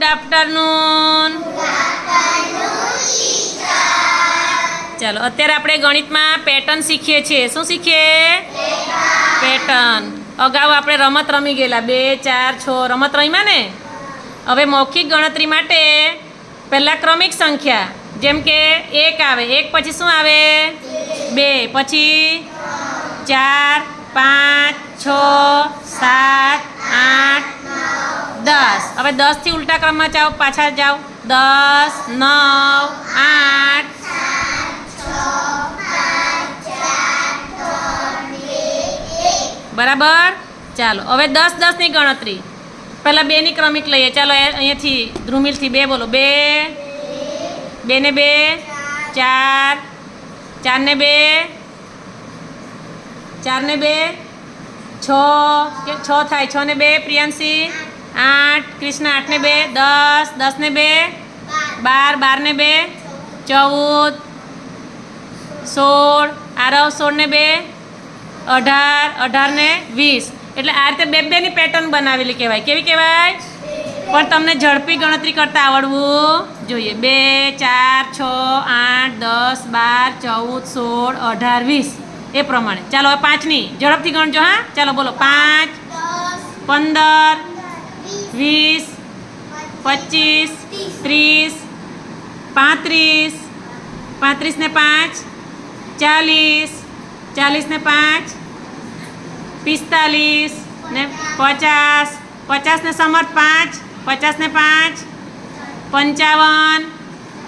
Good afternoon ચાલો અત્યારે આપણે ગણિતમાં પેટર્ન શીખીએ છીએ. શું શીખીએ? પેટર્ન અગાઉ આપણે રમત રમી ગયેલા. બે, ચાર, છ, રમત રમ્યા ને? હવે મૌખિક ગણતરી માટે પહેલાં ક્રમિક સંખ્યા. જેમ કે એક આવે. એક પછી શું આવે? બે. પછી ચાર, પાંચ, છ, સાત આઠ દસ. હવે દસથી ઉલટા ક્રમમાં જાઓ પાછા જાઓ. દસ, નવ, આઠ. બરાબર? ચાલો, હવે દસ દસની ગણતરી. પહેલાં બેની ક્રમિક લઈએ. ચાલો અહીંયાથી ધ્રુમિલથી બે બોલો. બે બે ને બે, ચાર. ચાર ને બે ચાર ને બે, છ. કે છ થાય? છ ને બે, પ્રિયાંશી? આઠ, કૃષ્ણ આઠને બે, દસ, દસને બે, બાર, બારને બે, ચૌદ, સોળ, આરવ સોળને બે, અઢાર, અઢારને વીસ. એટલે આ રીતે બે બેની પેટર્ન બનાવેલી કહેવાય. કેવી કહેવાય? પણ તમને ઝડપી ગણતરી કરતાં આવડવું જોઈએ. બે, ચાર, છ, આઠ, દસ, બાર, ચૌદ, સોળ, અઢાર, વીસ. એ પ્રમાણે. ચાલો પાંચની. ઝડપથી ગણજો, હા? ચાલો બોલો. પાંચ, પંદર વીસ, પચીસ, ત્રીસ, પાંત્રીસ પાંત્રીસ ને પાંચ, ચાલીસ ચાલીસ ને પાંચ, પિસ્તાલીસ ને પચાસ પચાસ ને સમર્થ પાંચ, પચાસ ને પાંચ, પંચાવન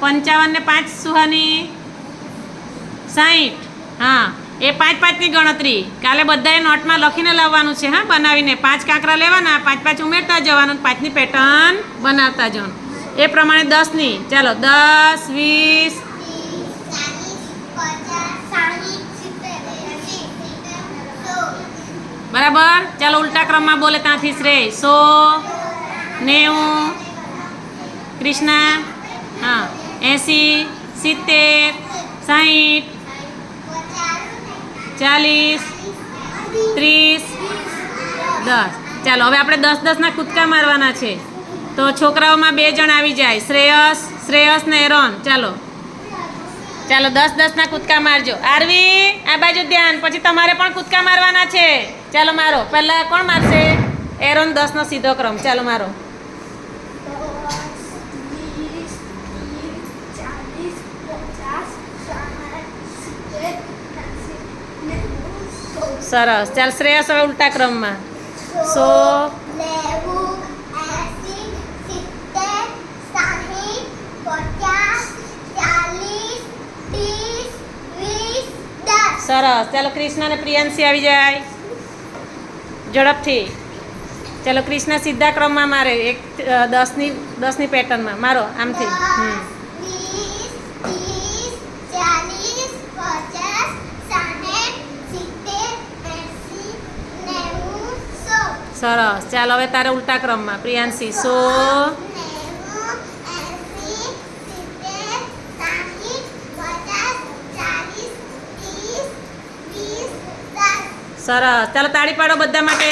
પંચાવન ને પાંચ સુહાની, સાહીઠ, હા. એ પાંચ પાંચની ગણતરી. કાલે બધાએ નોટમાં લખીને લાવવાનું છે, હા, બનાવીને. પાંચ કાંકરા લેવાના, પાંચ પાંચ ઉમેરતા જવાનું, પાંચની પેટર્ન બનાવતા જવાનું. એ પ્રમાણે દસની. ચાલો, દસ, વીસ. બરાબર? ચાલો, ઉલટા ક્રમમાં બોલે ત્યાંથી શ્રેય. સો, નેવું, કૃષ્ણા, હા, એંસી, સિત્તેર, સાહીઠ ચાલીસ, ત્રીસ, દસ. ચાલો, હવે આપણે દસ દસના કૂદકા મારવાના છે. તો છોકરાઓમાં બે જણ આવી જાય. શ્રેયસ શ્રેયસ ને એરોન. ચાલો. ચાલો, દસ દસના કૂદકા મારજો. આરવી, આ બાજુ ધ્યાન. પછી તમારે પણ કૂદકા મારવાના છે. ચાલો, મારો. પહેલાં કોણ મારશે? એરોન દસનો સીધો ક્રમ. ચાલો, મારો. સરસ. ચાલ શ્રેયસ હવે ઉલટા ક્રમમાં. સો. સરસ. ચાલો કૃષ્ણ અને પ્રિયાંશી આવી જાય. ઝડપથી. ચાલો કૃષ્ણ સીધા ક્રમમાં મારે. એક દસની દસની પેટર્નમાં મારો, આમથી. હમ. સરસ. ચાલ હવે તારે ઉલટા ક્રમમાં. પ્રિયાંશી સો. સરસ. ચાલો તાળી પાડો બધા માટે.